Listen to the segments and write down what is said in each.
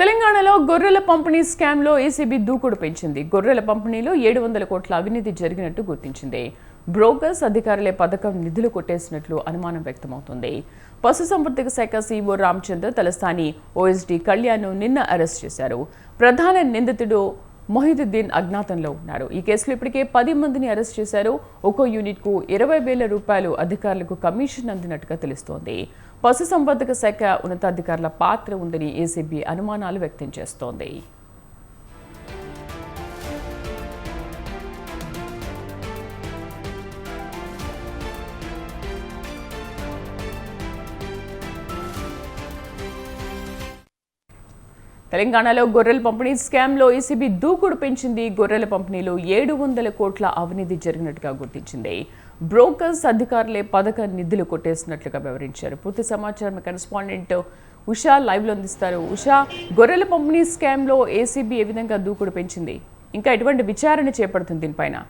తెలంగాణలో గొర్రెల పంపిణీ స్కామ్లో ఏసీబీ దూకుడు పెంచింది. గొర్రెల పంపిణీలో ఏడు వందల కోట్ల అవినీతి జరిగినట్టు గుర్తించింది. బ్రోకర్స్ అధికారులే పథకం నిధులు కొట్టేసినట్లు అనుమానం వ్యక్తమవుతుంది. పశుసంవర్ధక శాఖ సీఓ రామచంద్ర తలస్థాని ఓఎస్డీ కళ్యాణ్ నిన్న అరెస్ట్ చేశారు. ప్రధాన నిందితుడు మొహిదుద్దీన్ అజ్ఞాతంలో ఉన్నారు ఈ కేసులో ఇప్పటికే పది మందిని అరెస్ట్ చేశారు. ఒక్కో యూనిట్కు ఇరవై వేల రూపాయలు అధికారులకు కమిషన్ అందినట్టుగా తెలుస్తోంది. పశుసంవర్ధక శాఖ ఉన్నతాధికారుల పాత్ర ఉందని ఏసీబీ అనుమానాలు వ్యక్తం చేస్తోంది. తెలంగాణలో గొర్రెల పంపిణీ స్కామ్లో ఈసీబీ దూకుడు పెంచింది. గొర్రెల పంపిణీలో ఏడు వందల కోట్ల అవినీతి జరిగినట్టుగా గుర్తించింది. బ్రోకర్స్ అధికారులే పథక నిధులు కొట్టేసినట్లుగా వివరించారు. పూర్తి సమాచారం కరెస్పాండెంట్ ఉషా లైవ్లో అందిస్తారు. ఉషా గొర్రెల పంపిణీ స్కామ్లో ఏసీబీ ఏ విధంగా దూకుడు పెంచింది? ఇంకా ఎటువంటి విచారణ చేపడుతుంది దీనిపైన?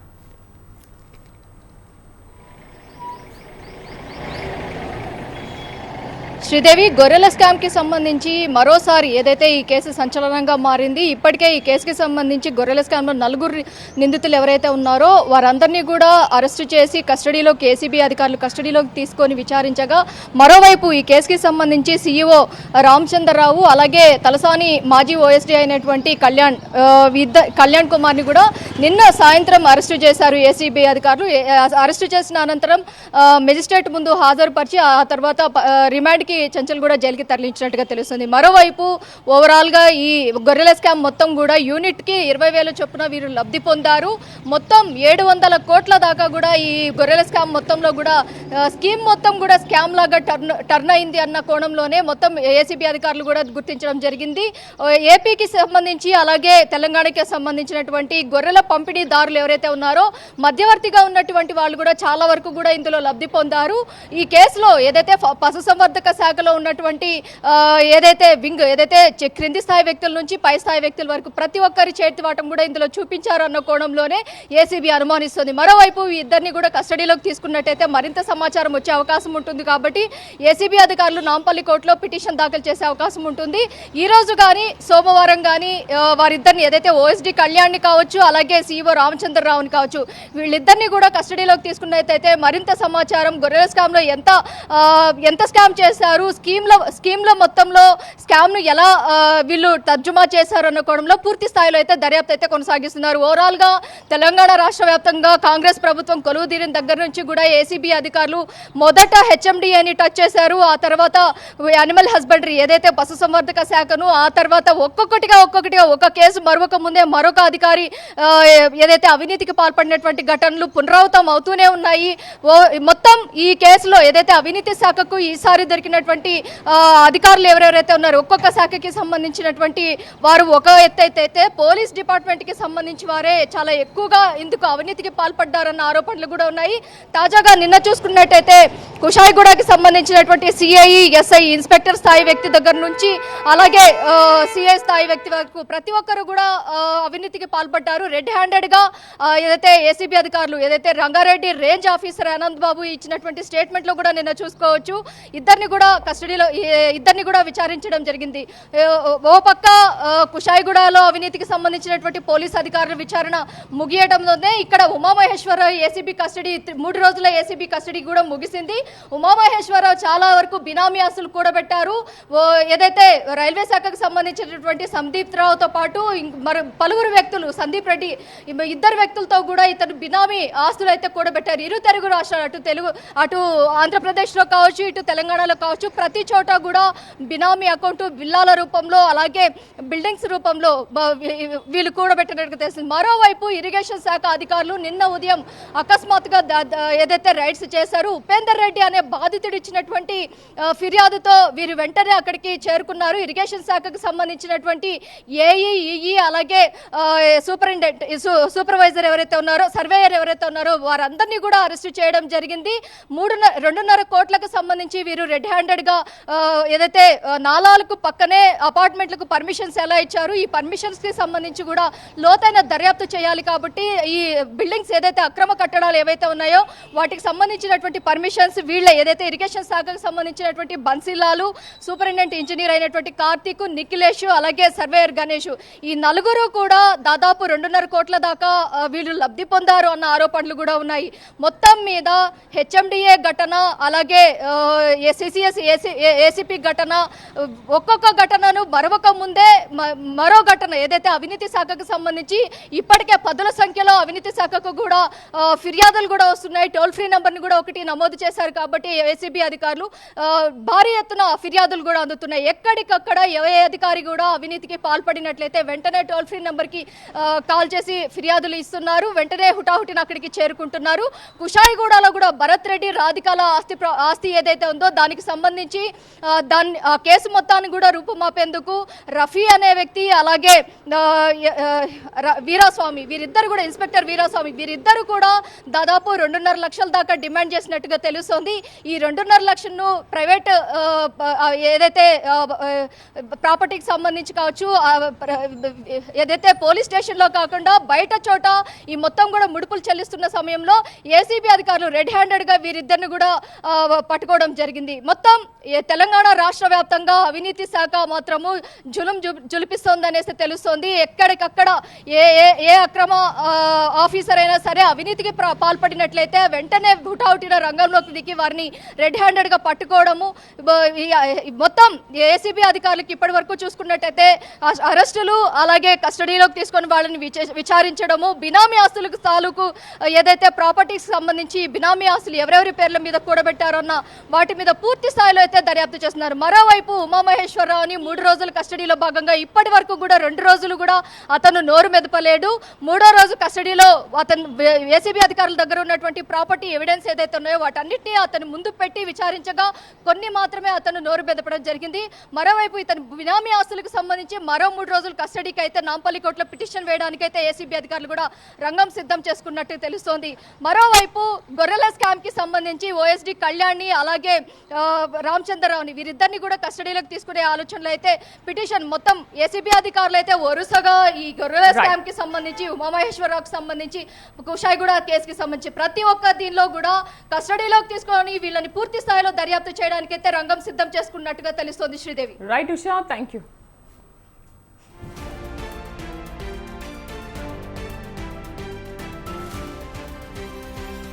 శ్రీదేవి గొర్రెల స్కామ్కి సంబంధించి మరోసారి ఏదైతే ఈ కేసు సంచలనంగా మారింది ఇప్పటికే ఈ కేసుకి సంబంధించి గొర్రెల స్కామ్లో నలుగురు నిందితులు ఎవరైతే ఉన్నారో వారందరినీ కూడా అరెస్టు చేసి కస్టడీలో కేసీబీ అధికారులు కస్టడీలోకి తీసుకొని విచారించగా మరోవైపు ఈ కేసుకి సంబంధించి సీఈఓ రామచంద్రరావు అలాగే తలసాని మాజీ ఓఎస్డీ అయినటువంటి కళ్యాణ్ ఆ, కళ్యాణ్ కుమార్ని కూడా నిన్న సాయంత్రం అరెస్టు చేశారు ఏసీబీ అధికారులు. అరెస్టు చేసిన అనంతరం మెజిస్ట్రేట్ ముందు హాజరుపరిచి ఆ తర్వాత రిమాండ్ ఆ, చెంచల్గూడ జైలుకి తరలించినట్టుగా తెలుస్తుంది. మరోవైపు ఓవరాల్గా ఈ గొర్రెల స్కామ్ మొత్తం కూడా యూనిట్కి ఇరవై వేల చొప్పున వీరు లబ్ధి పొందారు. మొత్తం ఏడు వందల కోట్ల దాకా కూడా ఈ గొర్రెల స్కామ్ మొత్తంలో కూడా స్కీమ్ మొత్తం కూడా స్కామ్ లాగా టర్న్ టర్న్ అయింది అన్న కోణంలోనే మొత్తం ఏసీబీ అధికారులు కూడా గుర్తించడం జరిగింది. ఏపీకి సంబంధించి అలాగే తెలంగాణకి సంబంధించినటువంటి గొర్రెల పంపిణీదారులు ఎవరైతే ఉన్నారో మధ్యవర్తిగా ఉన్నటువంటి వాళ్ళు కూడా చాలా వరకు కూడా ఇందులో లబ్ధి పొందారు. ఈ కేసులో ఏదైతే పశుసంవర్ధక శాఖలో ఉన్నటువంటి ఏదైతే వింగ్ ఏదైతే క్రింది స్థాయి వ్యక్తుల నుంచి పై స్థాయి వ్యక్తుల వరకు ప్రతి ఒక్కరి చేతివాటం కూడా ఇందులో చూపించారు అన్న కోణంలోనే ఏసీబీ అనుమానిస్తుంది. మరోవైపు ఈ ఇద్దరిని కూడా కస్టడీలోకి తీసుకున్నట్టయితే మరింత సమాచారం వచ్చే అవకాశం ఉంటుంది కాబట్టి ఏసీబీ అధికారులు నాంపల్లి కోర్టులో పిటిషన్ దాఖలు చేసే అవకాశం ఉంటుంది. ఈ రోజు కానీ సోమవారం కానీ వారిద్దరిని ఏదైతే ఓఎస్డీ కళ్యాణ్ని కావచ్చు అలాగే సీఈఓ రామచంద్రరావుని కావచ్చు వీళ్ళిద్దరిని కూడా కస్టడీలోకి తీసుకున్నట్టయితే మరింత సమాచారం గొర్రెల స్కామ్లో ఎంత ఎంత స్కామ్ చేశారు స్కీమ్ల స్కీమ్ల మొత్తంలో స్కామ్ను ఎలా వీళ్ళు తర్జుమా చేశారు అనుకోవడంలో పూర్తి స్థాయిలో అయితే దర్యాప్తు అయితే కొనసాగిస్తున్నారు. ఓవరాల్గా తెలంగాణ రాష్ట్ర వ్యాప్తంగా కాంగ్రెస్ ప్రభుత్వం కొలువు తీరిన దగ్గర నుంచి కూడా ఏసీబీ అధికారులు మొదట హెచ్ఎండి అని టచ్ చేశారు. ఆ తర్వాత యానిమల్ హస్బెండరీ ఏదైతే పశుసంవర్ధక శాఖను ఆ తర్వాత ఒక్కొక్కటిగా ఒక్కొక్కటిగా ఒక కేసు మరొక ముందే మరొక అధికారి ఏదైతే అవినీతికి పాల్పడినటువంటి ఘటనలు పునరావృతం అవుతూనే ఉన్నాయి. ఓ మొత్తం ఈ కేసులో ఏదైతే అవినీతి శాఖకు ఈసారి దొరికిన ఆ, అధికారులు ఎవరెవరైతే ఉన్నారో ఒక్కొక్క శాఖకి సంబంధించినటువంటి వారు ఒక ఎత్తైతే పోలీస్ డిపార్ట్మెంట్కి సంబంధించి వారే చాలా ఎక్కువగా ఇందుకు అవినీతికి పాల్పడ్డారన్న ఆరోపణలు కూడా ఉన్నాయి. తాజాగా నిన్న చూసుకున్నట్టయితే కుషాయిగూడకి సంబంధించినటువంటి సిఐ ఎస్ఐ ఇన్స్పెక్టర్ స్థాయి వ్యక్తి దగ్గర నుంచి అలాగే సిఐ స్థాయి వ్యక్తి వరకు ప్రతి ఒక్కరు కూడా అవినీతికి పాల్పడ్డారు. రెడ్ హ్యాండెడ్గా ఏదైతే ఏసీబీ అధికారులు ఏదైతే రంగారెడ్డి రేంజ్ ఆఫీసర్ ఆనంద్ బాబు ఇచ్చినటువంటి స్టేట్మెంట్లో కూడా నిన్న చూసుకోవచ్చు. ఇద్దరిని కూడా కస్టడీలో ఇద్దరిని కూడా విచారించడం జరిగింది. ఓ పక్క కుషాయిగూడలో అవినీతికి సంబంధించినటువంటి పోలీస్ అధికారుల విచారణ ముగియడంతోనే ఇక్కడ ఉమామహేశ్వరరావు ఏసీబీ కస్టడీ మూడు రోజుల ఏసీబీ కస్టడీ కూడా ముగిసింది. ఉమామహేశ్వరరావు చాలా వరకు బినామీ ఆస్తులు కూడబెట్టారు. ఓ ఏదైతే రైల్వే శాఖకు సంబంధించినటువంటి సందీప్ రావుతో పాటు మరి పలువురు వ్యక్తులు సందీప్ రెడ్డి ఇద్దరు వ్యక్తులతో కూడా ఇతను బినామీ ఆస్తులు అయితే కూడబెట్టారు. ఇరు తెలుగు రాష్ట్రాలు అటు తెలుగు అటు ఆంధ్రప్రదేశ్లో కావచ్చు ఇటు తెలంగాణలో కావచ్చు ప్రతి చోట కూడా బినామీ అకౌంట్ బిల్లాల రూపంలో అలాగే బిల్డింగ్స్ రూపంలో వీళ్ళు కూడబెట్టినట్టుగా తెలిసింది మరోవైపు ఇరిగేషన్ శాఖ అధికారులు నిన్న ఉదయం అకస్మాత్తుగా ఏదైతే రైడ్స్ చేశారు ఉపేందర్ రెడ్డి అనే బాధితుడు ఇచ్చినటువంటి ఫిర్యాదుతో వీరు వెంటనే అక్కడికి చేరుకున్నారు. ఇరిగేషన్ శాఖకు సంబంధించినటువంటి ఏఈ ఈఈ అలాగే సూపరింటెండెంట్ సూపర్వైజర్ ఎవరైతే ఉన్నారో సర్వేయర్ ఎవరైతే ఉన్నారో వారందరినీ కూడా అరెస్టు చేయడం జరిగింది. మూడున్నర రెండున్నర కోట్లకు సంబంధించి వీరు రెడ్ హ్యాండ్ గా ఏదైతే నాలాలకు పక్కనే అపార్ట్మెంట్లకు పర్మిషన్స్ ఎలా ఇచ్చారు ఈ పర్మిషన్స్కి సంబంధించి కూడా లోతైన దర్యాప్తు చేయాలి కాబట్టి ఈ బిల్డింగ్స్ ఏదైతే అక్రమ కట్టడాలు ఏవైతే ఉన్నాయో వాటికి సంబంధించినటువంటి పర్మిషన్స్ వీళ్ళ ఏదైతే ఇరిగేషన్ శాఖకు సంబంధించినటువంటి బన్సిల్లాలు సూపరింటెండెంట్ ఇంజనీర్ అయినటువంటి కార్తీక్ నిఖిలేష్ అలాగే సర్వేయర్ గణేష్ ఈ నలుగురు కూడా దాదాపు రెండున్నర కోట్ల దాకా వీళ్ళు లబ్ధి పొందారు అన్న ఆరోపణలు కూడా ఉన్నాయి. మొత్తం మీద హెచ్ఎండిఏ ఘటన అలాగే ఏసీ ఏసీపీ ఘటన ఒక్కొక్క ఘటనను మరొక ముందే మరో ఘటన ఏదైతే అవినీతి శాఖకు సంబంధించి ఇప్పటికే పదుల సంఖ్యలో అవినీతి శాఖకు కూడా ఫిర్యాదులు కూడా వస్తున్నాయి. టోల్ ఫ్రీ నెంబర్ని కూడా ఒకటి నమోదు చేశారు కాబట్టి ఏసీబీ అధికారులు భారీ ఎత్తున ఫిర్యాదులు కూడా అందుతున్నాయి. ఎక్కడికక్కడ ఏ అధికారి కూడా అవినీతికి పాల్పడినట్లయితే వెంటనే టోల్ ఫ్రీ నెంబర్కి కాల్ చేసి ఫిర్యాదులు ఇస్తున్నారు. వెంటనే హుటాహుటిన అక్కడికి చేరుకుంటున్నారు. కుషాయిగూడలో కూడా భరత్ రెడ్డి రాధికాల ఆస్తి ప్ర- ఆస్తి ఏదైతే ఉందో దానికి సంబంధించి సంబంధించి దాన్ని కేసు మొత్తాన్ని కూడా రూపుమాపేందుకు రఫీ అనే వ్యక్తి అలాగే వీరాస్వామి వీరిద్దరు కూడా ఇన్స్పెక్టర్ వీరాస్వామి వీరిద్దరు కూడా దాదాపు రెండున్నర లక్షల దాకా డిమాండ్ చేసినట్టుగా తెలుస్తోంది. ఈ రెండున్నర లక్షలను ప్రైవేట్ ఏదైతే ప్రాపర్టీకి సంబంధించి కావచ్చు ఏదైతే పోలీస్ స్టేషన్లో కాకుండా బయట చోట ఈ మొత్తం కూడా ముడుపులు చెల్లిస్తున్న సమయంలో ఏసీబీ అధికారులు రెడ్ హ్యాండెడ్గా వీరిద్దరిని కూడా పట్టుకోవడం జరిగింది. మొత్తం ఏ తెలంగాణ రాష్ట్ర వ్యాప్తంగా అవినీతి శాఖ మాత్రము జులుం జు- జులిపిస్తోంది తెలుస్తోంది. ఎక్కడికక్కడ ఏ ఏ ఏ అక్రమ ఆఫీసర్ అయినా సరే అవినీతికి పాల్పడినట్లయితే వెంటనే హుటాహుటిన రంగంలోకి దిగి వారిని రెడ్ హ్యాండెడ్గా పట్టుకోవడము మొత్తం ఏసీబీ అధికారులకు ఇప్పటి వరకు చూసుకున్నట్టయితే అరెస్టులు అలాగే కస్టడీలోకి తీసుకొని వాళ్ళని విచారించడము బినామీ ఆస్తులకు తాలూకు ఏదైతే ప్రాపర్టీకి సంబంధించి బినామీ ఆస్తులు ఎవరెవరి పేర్ల మీద కూడబెట్టారన్న వాటి మీద పూర్తి స్థాయిలో అయితే దర్యాప్తు చేస్తున్నారు. మరోవైపు ఉమామహేశ్వరరావుని మూడు రోజుల కస్టడీలో భాగంగా ఇప్పటి వరకు కూడా రెండు రోజులు కూడా అతను నోరు మెదపలేడు. మూడో రోజు కస్టడీలో అతను ఏసీబీ అధికారుల దగ్గర ఉన్నటువంటి ప్రాపర్టీ ఎవిడెన్స్ ఏదైతే ఉన్నాయో వాటన్నిటిని అతను ముందు పెట్టి విచారించగా కొన్ని మాత్రమే అతను నోరు మెదపడం జరిగింది. మరోవైపు ఇతను బినామీ ఆస్తులకు సంబంధించి మరో మూడు రోజులు కస్టడీకి అయితే నాంపల్లి కోర్టులో పిటిషన్ వేయడానికైతే ఏసీబీ అధికారులు కూడా రంగం సిద్ధం చేసుకున్నట్టు తెలుస్తోంది. మరోవైపు గొర్రెల స్కామ్కి సంబంధించి ఓఎస్డి కళ్యాణ్ని అలాగే రామచంద్రరావుని వీరిద్దరిని కూడా కస్టడీలోకి తీసుకునే ఆలోచనలో అయితే పిటిషన్ మొత్తం ఏసీబీ అధికారులు అయితే వరుసగా ఈ గొర్రెల స్కామ్కి సంబంధించి ఉమామహేశ్వరరావుకి సంబంధించి కుషాయిగూడ కేసుకి సంబంధించి ప్రతి ఒక్క దీనిలో కూడా కస్టడీలోకి తీసుకొని వీళ్ళని పూర్తి స్థాయిలో దర్యాప్తు చేయడానికైతే రంగం సిద్ధం చేసుకున్నట్టుగా తెలుస్తోంది Sridevi. Right Usha. Thank you